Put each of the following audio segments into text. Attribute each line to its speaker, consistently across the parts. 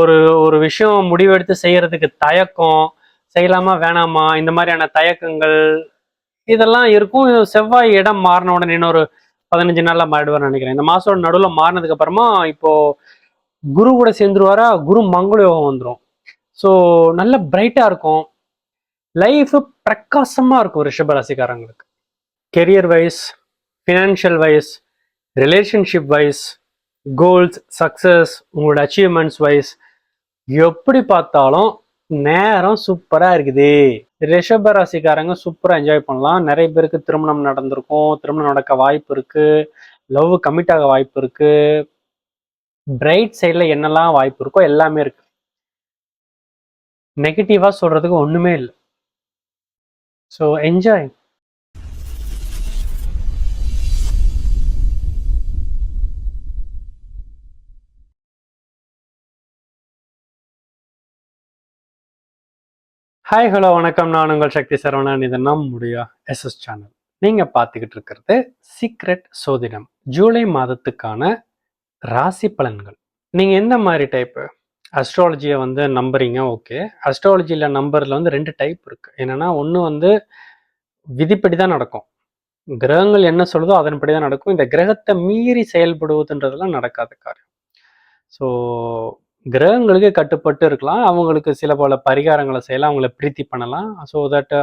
Speaker 1: ஒரு ஒரு விஷயம் முடிவெடுத்து செய்யறதுக்கு தயக்கம் செய்யலாமா வேணாமா இந்த மாதிரியான தயக்கங்கள் இதெல்லாம் இருக்கும். செவ்வாய் இடம் மாறின உடனே இன்னொரு பதினஞ்சு நாள்ல மாறிடுவார்னு நினைக்கிறேன். இந்த மாசத்தோட நடுவில் மாறினதுக்கு அப்புறமா இப்போ குரு கூட சேர்ந்துருவாரா? குரு மங்கள யோகம் வந்துடும் ஸோ நல்ல பிரைட்டா இருக்கும். லைஃப் பிரகாசமா இருக்கும் ரிஷபராசிக்காரங்களுக்கு career wise financial wise relationship wise goals success உங்களோட அச்சீவ்மெண்ட்ஸ் வைஸ் எப்படி பார்த்தாலும் நேரம் சூப்பராக இருக்குது. ரிஷப ராசிக்காரங்க சூப்பராக என்ஜாய் பண்ணலாம். நிறைய பேருக்கு திருமணம் நடந்திருக்கும். திருமணம் நடக்க வாய்ப்பு இருக்குது லவ் கமிட் ஆக வாய்ப்பு இருக்குது பிரைட் சைடில் என்னெல்லாம் வாய்ப்பு இருக்கோ எல்லாமே இருக்கு. நெகட்டிவாக சொல்கிறதுக்கு ஒன்றுமே இல்லை. ஸோ என்ஜாய் ஹாய் ஹலோ வணக்கம். நான் உங்கள் சக்தி சரவணன். இது நம்முடைய எஸ்எஸ் சேனல் நீங்கள் பார்த்துக்கிட்டு இருக்கிறது சீக்ரெட் சோதிடம். ஜூலை மாதத்துக்கான ராசி பலன்கள். நீங்கள் எந்த மாதிரி டைப்பு அஸ்ட்ராலஜியை வந்து நம்புறீங்க ஓகே அஸ்ட்ராலஜியில் நம்பரில் வந்து ரெண்டு டைப் இருக்குது என்னன்னா ஒன்று வந்து விதிப்படி தான் நடக்கும். கிரகங்கள் என்ன சொல்லுதோ அதன்படி தான் நடக்கும். இந்த கிரகத்தை மீறி செயல்படுவதுன்றதெல்லாம் நடக்காத காரியம். ஸோ கிரகங்களுக்கு கட்டுப்பட்டு இருக்கலாம். அவங்களுக்கு சில பல பரிகாரங்களை செய்யலாம். அவங்கள பிரீத்தி பண்ணலாம். ஸோ தட்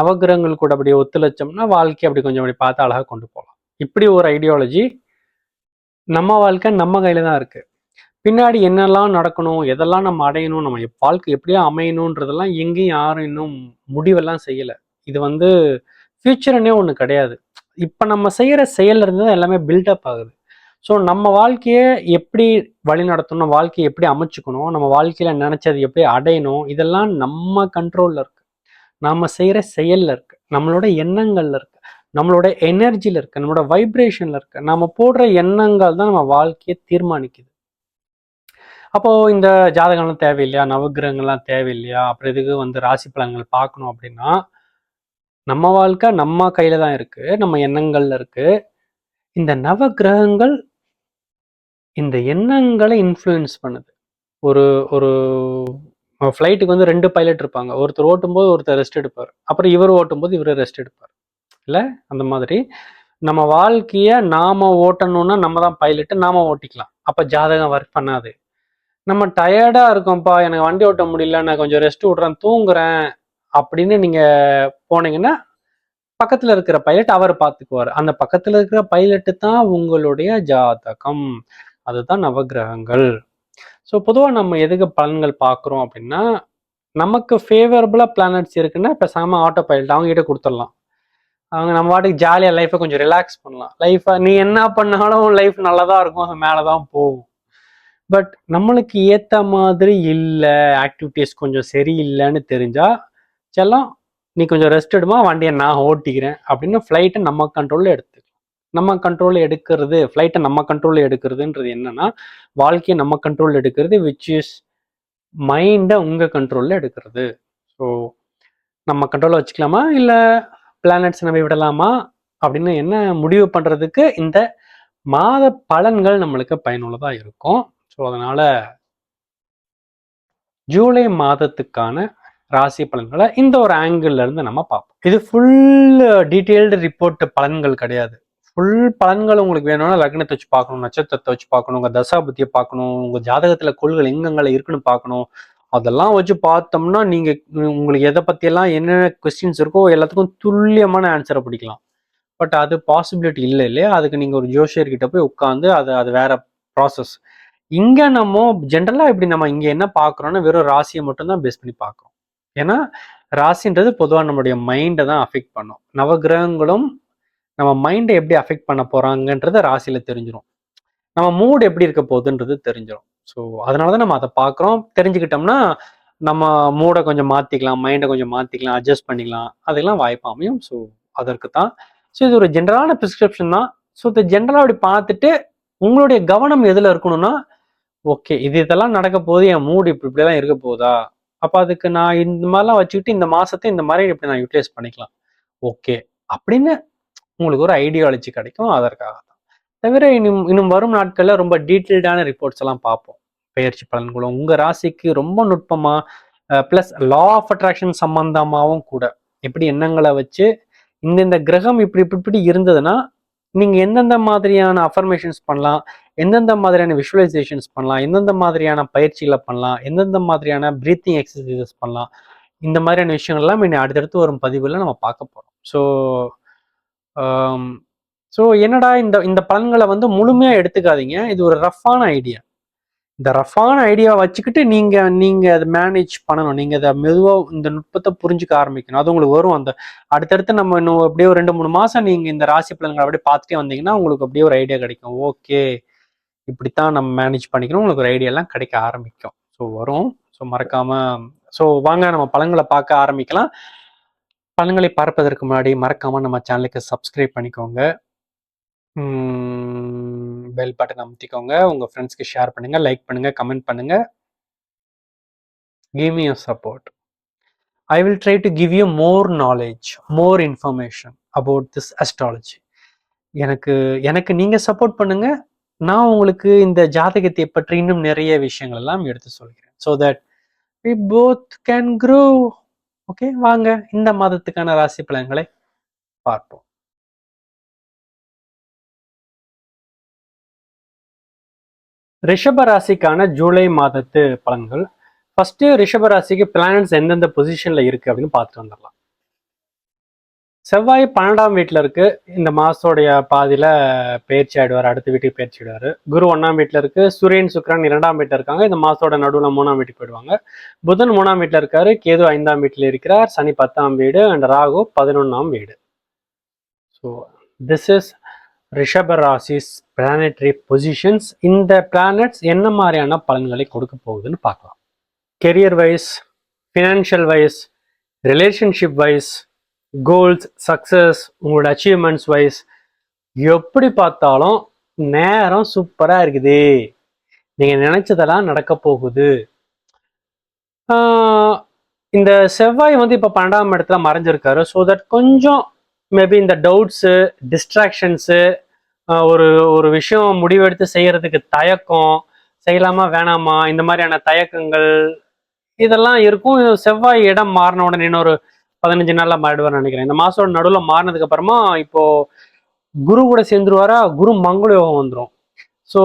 Speaker 1: நவகிரகங்கள் கூட அப்படி ஒத்துழைச்சோம்னா வாழ்க்கை அப்படி கொஞ்சம் அப்படி பார்த்து அழகாக கொண்டு போகலாம். இப்படி ஒரு ஐடியாலஜி நம்ம வாழ்க்கை நம்ம கையில் தான் இருக்கு. பின்னாடி என்னெல்லாம் நடக்கணும் எதெல்லாம் நம்ம அடையணும் நம்ம வாழ்க்கை எப்படியோ அமையணுன்றதெல்லாம் எங்கேயும் யாரும் இன்னும் முடிவெல்லாம் செய்யலை. இது வந்து ஃபியூச்சர்னே ஒன்று கிடையாது. இப்போ நம்ம செய்கிற செயல்ல இருந்து தான் எல்லாமே பில்டப் ஆகுது. ஸோ நம்ம வாழ்க்கையை எப்படி வழி நடத்தணும் வாழ்க்கையை எப்படி அமைச்சுக்கணும் நம்ம வாழ்க்கையில் நினைச்சது எப்படி அடையணும் இதெல்லாம் நம்ம கண்ட்ரோலில் இருக்கு. நாம் செய்கிற செயலில் இருக்கு. நம்மளோட எண்ணங்களில் இருக்கு. நம்மளோட எனர்ஜியில் இருக்கு. நம்மளோட வைப்ரேஷனில் இருக்கு. நம்ம போடுற எண்ணங்கள் தான் நம்ம வாழ்க்கையை தீர்மானிக்குது. அப்போ இந்த ஜாதகம்லாம் தேவையில்லையா? நவகிரகங்கள்லாம் தேவையில்லையா? அப்புறம் இதுக்கு வந்து ராசி பலன்கள் பார்க்கணும் அப்படின்னா நம்ம வாழ்க்கை நம்ம கையில தான் இருக்கு. நம்ம எண்ணங்கள்ல இருக்கு. இந்த நவகிரகங்கள் இந்த எண்ணங்களை இன்ஃப்ளூயன்ஸ் பண்ணுது. ஒரு ஒரு ஃப்ளைட்டுக்கு வந்து ரெண்டு பைலட் இருப்பாங்க. ஒருத்தர் ஓட்டும்போது ஒருத்தர் ரெஸ்ட் எடுப்பார். அப்புறம் இவர் ஓட்டும்போது இவர் ரெஸ்ட் எடுப்பார். இல்லை? அந்த மாதிரி. நம்ம வாழ்க்கையை நாம ஓட்டணும்னா நம்ம தான் பைலட்டு நாம ஓட்டிக்கலாம். அப்போ ஜாதகம் ஒர்க் பண்ணாது. நம்ம டயர்டாக இருக்கோம்ப்பா எனக்கு வண்டி ஓட்ட முடியல நான் கொஞ்சம் ரெஸ்ட் விட்றேன் தூங்குறேன் அப்படின்னு நீங்கள் போனீங்கன்னா பக்கத்தில் இருக்கிற பைலட் அவர் பார்த்துக்குவார். அந்த பக்கத்தில் இருக்கிற பைலட்டு தான் உங்களுடைய ஜாதகம். அதுதான் நவகிரகங்கள். ஸோ பொதுவாக நம்ம எதுக்கு பலன்கள் பார்க்குறோம் அப்படின்னா நமக்கு ஃபேவரபுளாக பிளானட்ஸ் இருக்குன்னா பேசாமல் ஆட்டோ பைலட் அவங்ககிட்ட கொடுத்துடலாம். அவங்க நம்ம வாட்டுக்கு ஜாலியாக லைஃப்பை கொஞ்சம் ரிலாக்ஸ் பண்ணலாம். லைஃப்பை நீ என்ன பண்ணாலும் லைஃப் நல்லா தான் இருக்கும் அது மேலே தான் போகும். பட் நம்மளுக்கு ஏற்ற மாதிரி இல்லை ஆக்டிவிட்டீஸ் கொஞ்சம் சரியில்லைன்னு தெரிஞ்சால் செல்லம் நீ கொஞ்சம் ரெஸ்ட் எடுமா வண்டியை நான் ஓட்டிக்கிறேன் அப்படின்னு ஃப்ளைட்டை நம்ம கண்ட்ரோலில் எடுத்து நம்ம கண்ட்ரோலில் எடுக்கிறது ஃப்ளைட்டை நம்ம கண்ட்ரோலில் எடுக்கிறதுன்றது என்னன்னா வாழ்க்கையை நம்ம கண்ட்ரோலில் எடுக்கிறது விச் இஸ் மைண்டை உங்கள் கண்ட்ரோலில் எடுக்கிறது. ஸோ நம்ம கண்ட்ரோலில் வச்சுக்கலாமா? இல்லை பிளானட்ஸ் நம்ம விடலாமா? அப்படின்னு என்ன முடிவு பண்ணுறதுக்கு இந்த மாத பலன்கள் நம்மளுக்கு பயனுள்ளதாக இருக்கும். ஸோ அதனால் ஜூலை மாதத்துக்கான ராசி பலன்களை இந்த ஒரு ஆங்கிள் இருந்து நம்ம பார்ப்போம். இது ஃபுல் டீட்டெயில்டு ரிப்போர்ட் பலன்கள் கிடையாது. ஃபுல் பலன்கள் உங்களுக்கு வேணும்னா லக்னத்தை வச்சு பார்க்கணும் நட்சத்திரத்தை வச்சு பார்க்கணும் உங்க தசாபத்தியை பார்க்கணும் உங்க ஜாதகத்துல கொள்கள் எங்கெங்கெல்லாம் இருக்குன்னு பார்க்கணும். அதெல்லாம் வச்சு பார்த்தோம்னா நீங்க உங்களுக்கு எதை பத்தியெல்லாம் என்னென்ன கொஸ்டின்ஸ் இருக்கோ எல்லாத்துக்கும் துல்லியமான ஆன்சரை பிடிக்கலாம். பட் அது பாசிபிலிட்டி இல்லை இல்லையா? அதுக்கு நீங்க ஒரு ஜோஷியர்கிட்ட போய் உட்காந்து அது அது வேற ப்ராசஸ் இங்க நம்ம ஜென்ரலா இப்படி நம்ம இங்க என்ன பார்க்குறோன்னா வெறும் ராசியை மட்டும்தான் பேஸ் பண்ணி பார்க்குறோம். ஏன்னா ராசின்றது பொதுவாக நம்மளுடைய மைண்டை தான் அஃபெக்ட் பண்ணும். நவகிரகங்களும் நம்ம மைண்டை எப்படி அஃபெக்ட் பண்ண போறாங்கன்றத ராசியில தெரிஞ்சிடும் நம்ம மூட் எப்படி இருக்க போகுதுன்றது தெரிஞ்சிடும் ஸோ அதனால தான் நம்ம அதை பார்க்குறோம். தெரிஞ்சுக்கிட்டோம்னா நம்ம மூடை கொஞ்சம் மாற்றிக்கலாம் மைண்டை கொஞ்சம் மாற்றிக்கலாம் அட்ஜஸ்ட் பண்ணிக்கலாம். அதெல்லாம் வாய்ப்பு அமையும். ஸோ அதற்கு தான் ஸோ இது ஒரு ஜென்ரலான ப்ரிஸ்கிரிப்ஷன் தான். ஸோ இதை ஜென்ரலாக அப்படி பார்த்துட்டு உங்களுடைய கவனம் எதில் இருக்கணும்னா ஓகே இது இதெல்லாம் நடக்க போகுது என் மூடு இப்படி இப்படிலாம் இருக்க போகுதா? அப்போ அதுக்கு நான் இந்த மாதிரிலாம் வச்சுக்கிட்டு இந்த மாதத்தை இந்த மாதிரி இப்படி நான் யூட்டிலைஸ் பண்ணிக்கலாம். ஓகே அப்படின்னு உங்களுக்கு ஒரு ஐடியாலஜி கிடைக்கும் அதற்காக தான் தவிர இன்னும் இன்னும் வரும் நாட்களில் ரொம்ப டீட்டெயில்டான ரிப்போர்ட்ஸ் எல்லாம் பார்ப்போம். பயிற்சி பலன்களும் உங்கள் ராசிக்கு ரொம்ப நுட்பமாக ப்ளஸ் லா ஆஃப் அட்ராக்ஷன் சம்பந்தமாகவும் கூட. எப்படி எண்ணங்களை வச்சு இந்தந்த கிரகம் இப்படி இப்படி இப்படி இருந்ததுன்னா நீங்கள் எந்தெந்த மாதிரியான அஃபர்மேஷன்ஸ் பண்ணலாம் எந்தெந்த மாதிரியான விஷுவலைசேஷன்ஸ் பண்ணலாம் எந்தெந்த மாதிரியான பயிற்சிகளை பண்ணலாம் எந்தெந்த மாதிரியான பிரீத்திங் எக்ஸசைசஸ் பண்ணலாம் இந்த மாதிரியான விஷயங்கள்லாம் இன்னும் அடுத்தடுத்து வரும் பதிவில் நம்ம பார்க்க போகிறோம் ஸோ ஸோ என்னடா இந்த இந்த பலன்களை வந்து முழுமையாக எடுத்துக்காதீங்க. இது ஒரு ரஃப்பான ஐடியா இந்த ரஃப்பான ஐடியாவை வச்சுக்கிட்டு நீங்கள் நீங்கள் அதை மேனேஜ் பண்ணணும். நீங்கள் அதை மெதுவாக இந்த நுட்பத்தை புரிஞ்சுக்க ஆரம்பிக்கணும். அது உங்களுக்கு வரும். அந்த அடுத்தடுத்து நம்ம இன்னும் அப்படியே ஒரு ரெண்டு மூணு மாதம் நீங்கள் இந்த ராசி பலன்களை அப்படியே பார்த்துட்டே வந்தீங்கன்னா உங்களுக்கு அப்படியே ஒரு ஐடியா கிடைக்கும். ஓகே இப்படித்தான் நம்ம மேனேஜ் பண்ணிக்கணும். உங்களுக்கு ஒரு ஐடியாலாம் கிடைக்க ஆரம்பிக்கும். ஸோ வரும். ஸோ மறக்காமல் ஸோ வாங்க நம்ம பழங்களை பார்க்க ஆரம்பிக்கலாம். பலன்களை பார்ப்பதற்கு முன்னாடி மறக்காமல் நம்ம சேனலுக்கு சப்ஸ்கிரைப் பண்ணிக்கோங்க. பெல் பட்டன் அமுத்திக்கோங்க. உங்கள் ஃப்ரெண்ட்ஸ்க்கு ஷேர் பண்ணுங்கள் லைக் பண்ணுங்கள் கமெண்ட் பண்ணுங்கள் give me support I will try to give you more knowledge more information about this astrology எனக்கு எனக்கு நீங்கள் சப்போர்ட் பண்ணுங்கள் நான் உங்களுக்கு இந்த ஜாதகத்தை பற்றி இன்னும் நிறைய விஷயங்கள் எல்லாம் எடுத்து சொல்கிறேன். So that we both can grow okay வாங்க இந்த மாதத்துக்கான ராசி பலன்களை பார்ப்போம். ரிஷப ராசிக்கான ஜூலை மாதத்து பலன்கள். ஃபர்ஸ்ட் ரிஷப ராசிக்கு பிளானட்ஸ் எந்தெந்த பொசிஷன்ல இருக்கு அப்படின்னு பார்த்துட்டு வந்துடலாம். செவ்வாய் பன்னெண்டாம் வீட்டில் இருக்கு. இந்த மாசத்தோடைய பாதியில பயிற்சி ஆயிடுவார் அடுத்த வீட்டுக்கு பயிற்சி ஆயிடுவார். குரு ஒன்றாம் வீட்டில் இருக்கு சூரியன் சுக்கரன் இரண்டாம் வீட்டில் இருக்காங்க. இந்த மாதத்தோட நடுவில் மூணாம் வீட்டுக்கு போயிடுவாங்க. புதன் மூணாம் வீட்டில் இருக்காரு கேது ஐந்தாம் வீட்டில் இருக்கிறார் சனி பத்தாம் வீடு அண்ட் ராகு பதினொன்றாம் வீடு. ஸோ திஸ் இஸ் ரிஷப ராசிஸ் பிளானட்ரி பொசிஷன்ஸ் இந்த பிளானட்ஸ் என்ன மாதிரியான பலன்களை கொடுக்க போகுதுன்னு பார்க்கலாம். Career wise financial wise relationship wise goals success உங்களோட அச்சீவ்மெண்ட்ஸ் வைஸ் எப்படி பார்த்தாலும் நேரம் சூப்பராக இருக்குது. நீங்கள் நினச்சதெல்லாம் நடக்க போகுது. இந்த செவ்வாய் வந்து இப்போ பன்னெண்டாம் இடத்துல மறைஞ்சிருக்காரு. ஸோ தட் கொஞ்சம் மேபி இந்த டவுட்ஸு டிஸ்ட்ராக்ஷன்ஸு ஒரு ஒரு விஷயம் முடிவெடுத்து செய்யறதுக்கு தயக்கம் செய்யலாமா வேணாமா இந்த மாதிரியான தயக்கங்கள் இதெல்லாம் இருக்கும். செவ்வாய் இடம் மாறின உடனே இன்னொரு பதினஞ்சு நாள்ல மாறிடுவார்னு நினைக்கிறேன். இந்த மாசத்தோட நடுவில் மாறினதுக்கு அப்புறமா இப்போ குரு கூட சேர்ந்துருவாரா? குரு மங்கள யோகம் வந்துடும் ஸோ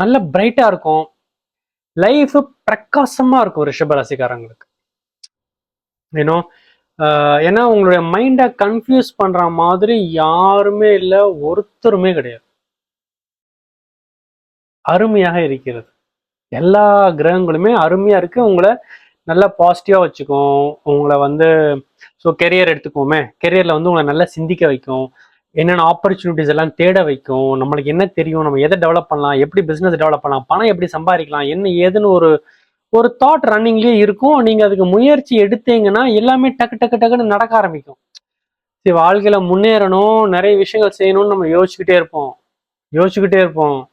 Speaker 1: நல்ல பிரைட்டா இருக்கும். லைஃப் பிரகாசமா இருக்கும் ரிஷபராசிக்காரங்களுக்கு ஏன்னோ ஏன்னா உங்களுடைய மைண்டை கன்ஃபியூஸ் பண்ற மாதிரி யாருமே இல்லை ஒருத்தருமே கிடையாது. அருமையாக இருக்கிறது. எல்லா கிரகங்களுமே அருமையா இருக்கு. உங்களை நல்லா பாசிட்டிவா வச்சுக்கும். உங்களை வந்து ஸோ கெரியர் எடுத்துக்கோமே கெரியர்ல வந்து உங்களை நல்லா சிந்திக்க வைக்கும். என்னென்ன ஆப்பர்ச்சுனிட்டிஸ் எல்லாம் தேட வைக்கும். நம்மளுக்கு என்ன தெரியும்? நம்ம எதை டெவலப் பண்ணலாம்? எப்படி பிசினஸ் டெவலப் பண்ணலாம்? பணம் எப்படி சம்பாதிக்கலாம்? என்ன ஏதுன்னு ஒரு ஒரு தாட் ரன்னிங்லேயே இருக்கும். நீங்க அதுக்கு முயற்சி எடுத்தீங்கன்னா எல்லாமே டக்கு டக்கு டக்குன்னு நடக்க ஆரம்பிக்கும். சரி வாழ்க்கையில முன்னேறணும். நிறைய விஷயங்கள் செய்யணும்னு நம்ம யோசிச்சுக்கிட்டே இருப்போம். யோசிச்சுக்கிட்டே இருப்போம்.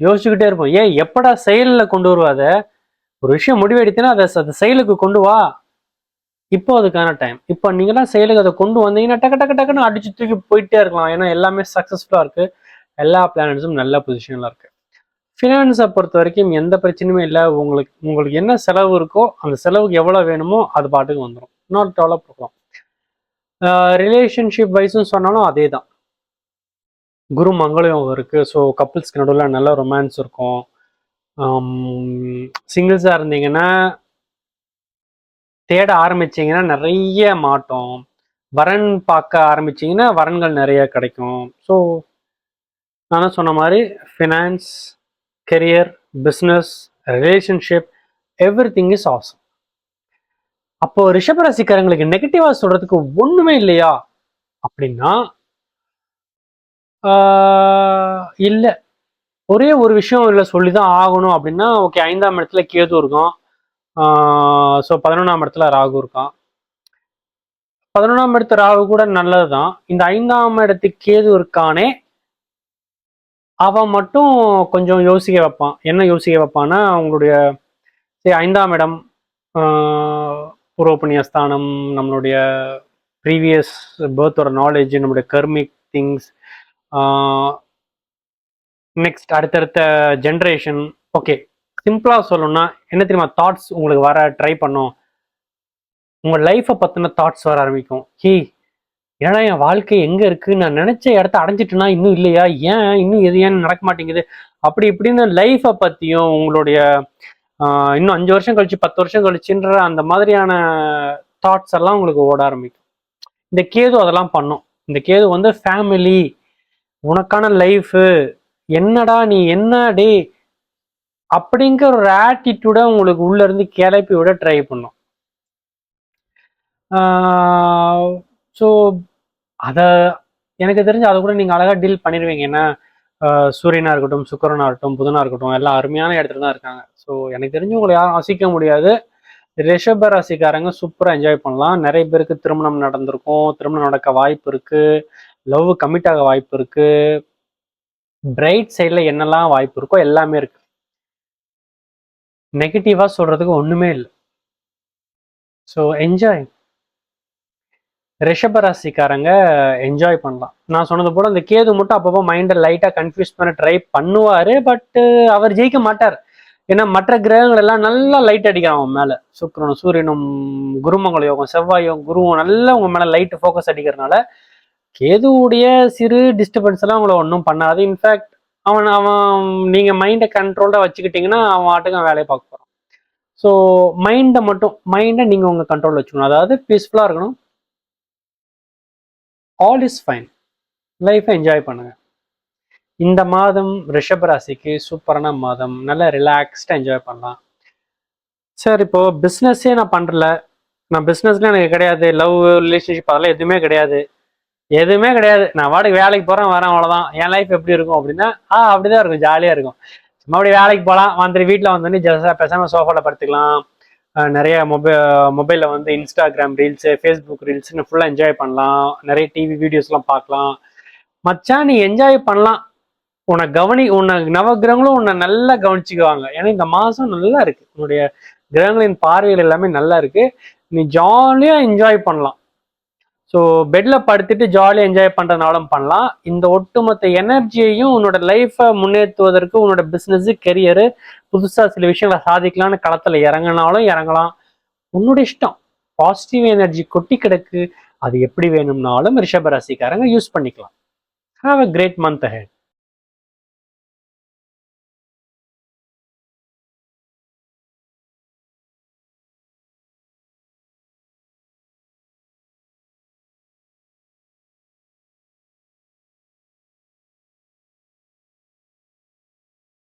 Speaker 1: யோசிச்சுக்கிட்டே இருப்போம். ஏன்? எப்படா செயலில் கொண்டு வருவா அதை? ஒரு விஷயம் முடிவெடுத்தீங்கன்னா அதை அதை செயலுக்கு கொண்டு வா. இப்போ அதுக்கான டைம் இப்போ நீங்களாம் செயலுக்கு அதை கொண்டு வந்தீங்கன்னா டக்கு டக்கு டக்குன்னு அடிச்சு தூக்கி போயிட்டே இருக்கலாம். ஏன்னா எல்லாமே சக்ஸஸ்ஃபுல்லாக இருக்கு. எல்லா பிளானட்ஸும் நல்ல பொசிஷனில் இருக்கு. ஃபினான்ஸை பொறுத்த வரைக்கும் எந்த பிரச்சனையுமே இல்லை. உங்களுக்கு உங்களுக்கு என்ன செலவு இருக்கோ அந்த செலவுக்கு எவ்வளோ வேணுமோ அது பாட்டுக்கு வந்துடும் நாட் டெவலப் இருக்கலாம் ரிலேஷன்ஷிப் வைஸும் சொன்னாலும் அதே தான் குரு மங்களம் இருக்குது ஸோ கப்புள்ஸ்க்கு நடுவில் நல்ல ரொமான்ஸ் இருக்கும். சிங்கிள்ஸாக இருந்தீங்கன்னா தேட ஆரம்பிச்சிங்கன்னா நிறைய மாட்டோம். வரன் பார்க்க ஆரம்பிச்சிங்கன்னா வரன்கள் நிறைய கிடைக்கும். ஸோ நான் சொன்ன மாதிரி finance career business relationship everything is awesome அப்போ ரிஷபராசிக்காரங்களுக்கு நெகட்டிவா சொல்றதுக்கு ஒண்ணுமே இல்லையா? அப்படின்னா இல்லை. ஒரே ஒரு விஷயம் இல்லை சொல்லி தான் ஆகணும் அப்படின்னா ஓகே ஐந்தாம் இடத்துல கேது இருக்கும் ஸோ பதினொன்றாம் இடத்துல ராகு இருக்கான் பதினொன்றாம் இடத்து ராகு கூட நல்லது தான் இந்த ஐந்தாம் இடத்துக்கு கேது இருக்கானே அவன் மட்டும் கொஞ்சம் யோசிக்க வைப்பான். என்ன யோசிக்க வைப்பான்னா அவங்களுடைய சரி ஐந்தாம் இடம் பூர்வ ஸ்தானம் நம்மளுடைய ப்ரீவியஸ் பேர்த்தோட நாலேஜ் நம்மளுடைய கர்மிக் திங்ஸ் நெக்ஸ்ட் அடுத்தடுத்த ஜென்ரேஷன் ஓகே சிம்பிளாக சொல்லணும்னா என்ன தெரியுமா தாட்ஸ் உங்களுக்கு வர ட்ரை பண்ணும். உங்கள் லைஃப்பை பற்றின தாட்ஸ் வர ஆரம்பிக்கும். ஹே ஏன்னா என் வாழ்க்கை எங்கே இருக்குது நான் நினச்ச இடத்த அடைஞ்சிட்டுனா? இன்னும் இல்லையா? ஏன் இன்னும் எது ஏன் நடக்க மாட்டேங்குது? அப்படி இப்படின்னு லைஃப்பை பற்றியும் உங்களுடைய இன்னும் அஞ்சு வருஷம் கழிச்சு பத்து வருஷம் கழிச்சுன்ற அந்த மாதிரியான தாட்ஸ் எல்லாம் உங்களுக்கு ஓட ஆரம்பிக்கும். இந்த கேது அதெல்லாம் பண்ணும். இந்த கேது வந்து ஃபேமிலி உனக்கான லைஃபு என்னடா நீ என்ன டே அப்படிங்கிற ஒரு ஆட்டிடியூட உங்களுக்கு உள்ள இருந்து கிளப்பி விட ட்ரை பண்ணும். ஸோ அதை எனக்கு தெரிஞ்சு அதை கூட நீங்கள் அழகாக டீல் பண்ணிடுவீங்க ஏன்னா சூரியனாக இருக்கட்டும் சுக்கரனாக இருக்கட்டும் புதனாக இருக்கட்டும் எல்லாம் அருமையான இடத்துல தான் இருக்காங்க. ஸோ எனக்கு தெரிஞ்சு உங்களை யாரும் அசிக்க முடியாது. ரிஷப ராசிக்காரங்க சூப்பராக என்ஜாய் பண்ணலாம். நிறைய பேருக்கு திருமணம் நடந்திருக்கும். திருமணம் நடக்க வாய்ப்பு இருக்குது லவ் கமிட் ஆக வாய்ப்பு இருக்குது பிரைட் சைடில் என்னெல்லாம் வாய்ப்பு இருக்கோ எல்லாமே இருக்குது நெகட்டிவாக சொல்கிறதுக்கு ஒன்றுமே இல்லை. ஸோ என்ஜாய் ரிஷபராசிக்காரங்க என்ஜாய் பண்ணலாம். நான் சொன்னது போல் அந்த கேது மட்டும் அப்பப்போ மைண்டை லைட்டாக கன்ஃபியூஸ் பண்ண ட்ரை பண்ணுவார் பட்டு அவர் ஜெயிக்க மாட்டார். ஏன்னா மற்ற கிரகங்கள் எல்லாம் நல்லா லைட் அடிக்கிறான் அவன் மேலே. சுக்கரனும் சூரியனும் குருமங்கள யோகம் செவ்வாயும் குருவும் நல்லா உங்கள் மேலே லைட்டு ஃபோக்கஸ் அடிக்கிறதுனால கேதுவுடைய சிறு டிஸ்டர்பன்ஸ் எல்லாம் உங்களை ஒன்றும் பண்ணாது இன்ஃபேக்ட் அவன் அவன் நீங்கள் மைண்டை கண்ட்ரோல்டாக வச்சுக்கிட்டீங்கன்னா அவன் ஆட்டுக்கு வேலையை பார்க்க போகிறான் ஸோ மைண்டை மட்டும் மைண்டை நீங்கள் உங்கள் கண்ட்ரோல் வச்சுக்கணும். அதாவது பீஸ்ஃபுல்லாக இருக்கணும். ஆல் இஸ் ஃபைன் லைஃப்பை என்ஜாய் பண்ணுங்கள் இந்த மாதம் ரிஷப ராசிக்கு சூப்பரான மாதம். நல்லா ரிலாக்ஸ்டாக என்ஜாய் பண்ணலாம். சார் இப்போது பிஸ்னஸே நான் பண்ணுறல நான் பிஸ்னஸ்லாம் எனக்கு கிடையாது. லவ் ரிலேஷன்ஷிப் அதெல்லாம் எதுவுமே கிடையாது. எதுவுமே கிடையாது. நான் வாடகை வேலைக்கு போகிறேன் வரேன் அவ்வளோதான் என் லைஃப் எப்படி இருக்கும் அப்படின்னா ஆ அப்படிதான் இருக்கும் ஜாலியாக இருக்கும். சும்மா அப்படி வேலைக்கு போகலாம் வந்துட்டு வீட்டில் வந்தோடனே ஜஸ்டாக பேசாமல் சோஃபாவில் படுத்துக்கலாம். நிறைய மொபை மொபைலில் வந்து இன்ஸ்டாகிராம் ரீல்ஸு ஃபேஸ்புக் ரீல்ஸ்னு ஃபுல்லாக என்ஜாய் பண்ணலாம். நிறைய டிவி வீடியோஸ்லாம் பார்க்கலாம். மச்சான் நீ என்ஜாய் பண்ணலாம். உன்னை கவனி உன்னை நவகிரகங்களும் உன்னை நல்லா கவனிச்சுக்குவாங்க. ஏன்னா இந்த மாதம் நல்லா இருக்குது உன்னுடைய கிரகங்களின் பார்வைகள் எல்லாமே நல்லா இருக்குது நீ ஜாலியாக என்ஜாய் பண்ணலாம். ஸோ பெட்டில் படுத்துட்டு ஜாலியாக என்ஜாய் பண்ணுறதுனாலும் பண்ணலாம். இந்த ஒட்டுமொத்த எனர்ஜியையும் உன்னோட லைஃப்பை முன்னேற்றுவதற்கு உன்னோட பிஸ்னஸ்ஸு கெரியரு புதுசாக சில விஷயங்களை சாதிக்கலாம்னு களத்தில் இறங்கினாலும் இறங்கலாம். உன்னோட இஷ்டம். பாசிட்டிவ் எனர்ஜி கொட்டி கிடக்கு. அது எப்படி வேணும்னாலும் ரிஷப ராசிக்காரங்க யூஸ் பண்ணிக்கலாம். Have a great month ahead